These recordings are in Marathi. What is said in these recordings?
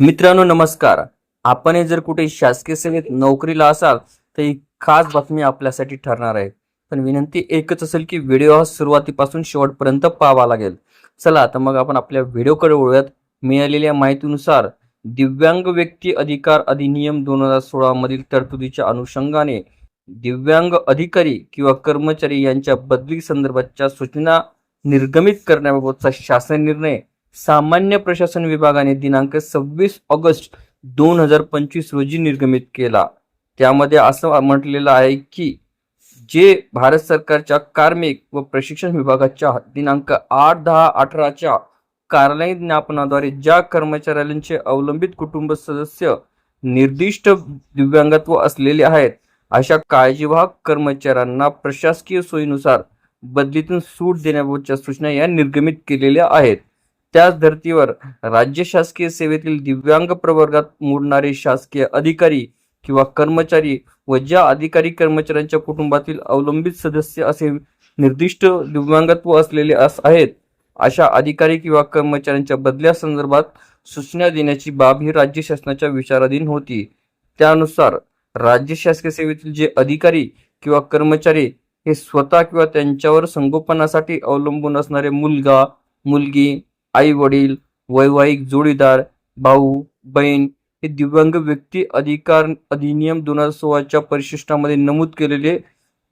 मित्रांनो नमस्कार. आपण जर कुठे शासकीय सेवेत नोकरीला असाल तर ही खास बातमी आपल्यासाठी ठरणार आहे. पण विनंती एकच असेल की व्हिडिओ हा सुरुवातीपासून शेवटपर्यंत पाहावा लागेल. चला तर मग आपण आपल्या व्हिडिओकडे वळूयात. मिळालेल्या माहितीनुसार दिव्यांग व्यक्ती अधिकार अधिनियम दोन हजार सोळा मधील तरतुदीच्या अनुषंगाने दिव्यांग अधिकारी किंवा कर्मचारी यांच्या बदली संदर्भाच्या सूचना निर्गमित करण्याबाबतचा शासन निर्णय सामान्य प्रशासन विभागाने दिनांक सव्वीस ऑगस्ट दोन हजार पंचवीस रोजी निर्गमित केला. त्यामध्ये असं म्हटलेलं आहे की जे भारत सरकारच्या कार्मिक व प्रशिक्षण विभागाच्या दिनांक आठ दहा अठराच्या कार्यालयीन ज्ञापनाद्वारे ज्या कर्मचाऱ्यांचे अवलंबित कुटुंब सदस्य निर्दिष्ट दिव्यांगत्व असलेले आहेत अशा काळजीवाहक कर्मचाऱ्यांना प्रशासकीय सोयीनुसार बदलीतून सूट देण्याबाबतच्या सूचना या निर्गमित केलेल्या आहेत. त्याच धर्तीवर राज्य शासकीय सेवेतील दिव्यांग प्रवर्गात मोडणारे शासकीय अधिकारी किंवा कर्मचारी व ज्या अधिकारी कर्मचाऱ्यांच्या कुटुंबातील अवलंबित सदस्य असे निर्दिष्ट दिव्यांगत्व असलेले अस आहेत अशा अधिकारी किंवा कर्मचाऱ्यांच्या बदल्या संदर्भात सूचना देण्याची बाब ही राज्य शासनाच्या विचाराधीन होती. त्यानुसार राज्य शासकीय सेवेतील जे अधिकारी किंवा कर्मचारी हे स्वतः किंवा त्यांच्यावर संगोपनासाठी अवलंबून असणारे मुलगा मुलगी आई वडील वैवाहिक जोडीदार भाऊ बहीण हे दिव्यांग व्यक्ती अधिकार अधिनियम दोन हजार सोळाच्या परिशिष्टामध्ये नमूद केलेले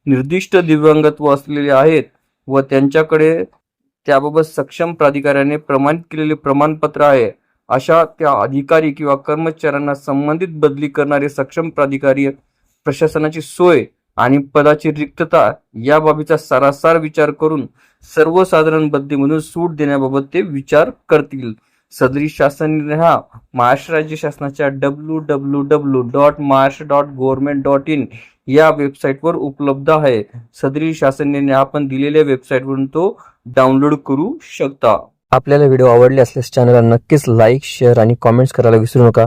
निर्दिष्ट दिव्यांगत्व असलेले आहेत व त्यांच्याकडे त्याबाबत सक्षम प्राधिकाऱ्याने प्रमाणित केलेले प्रमाणपत्र आहे. अशा त्या अधिकारी किंवा कर्मचाऱ्यांना संबंधित बदली करणारे सक्षम प्राधिकारी प्रशासनाची सोय आणि पदाची रिक्तता या बाबीचा सारासार विचार करून सर्वसाधारण बदलीमधून सूट देण्याबाबत ते विचार करतील. सदरी शासन निर्णय हा महाराष्ट्र राज्य शासनाच्या W W W dot Maharashtra dot government dot in या वेबसाईटवर उपलब्ध आहे. सदरी शासन निर्णय आपण दिलेल्या वेबसाईटवरून तो डाउनलोड करू शकता. आपल्याला व्हिडिओ आवडले असल्यास चॅनलला नक्कीच लाईक शेअर आणि कॉमेंट्स करायला विसरू नका.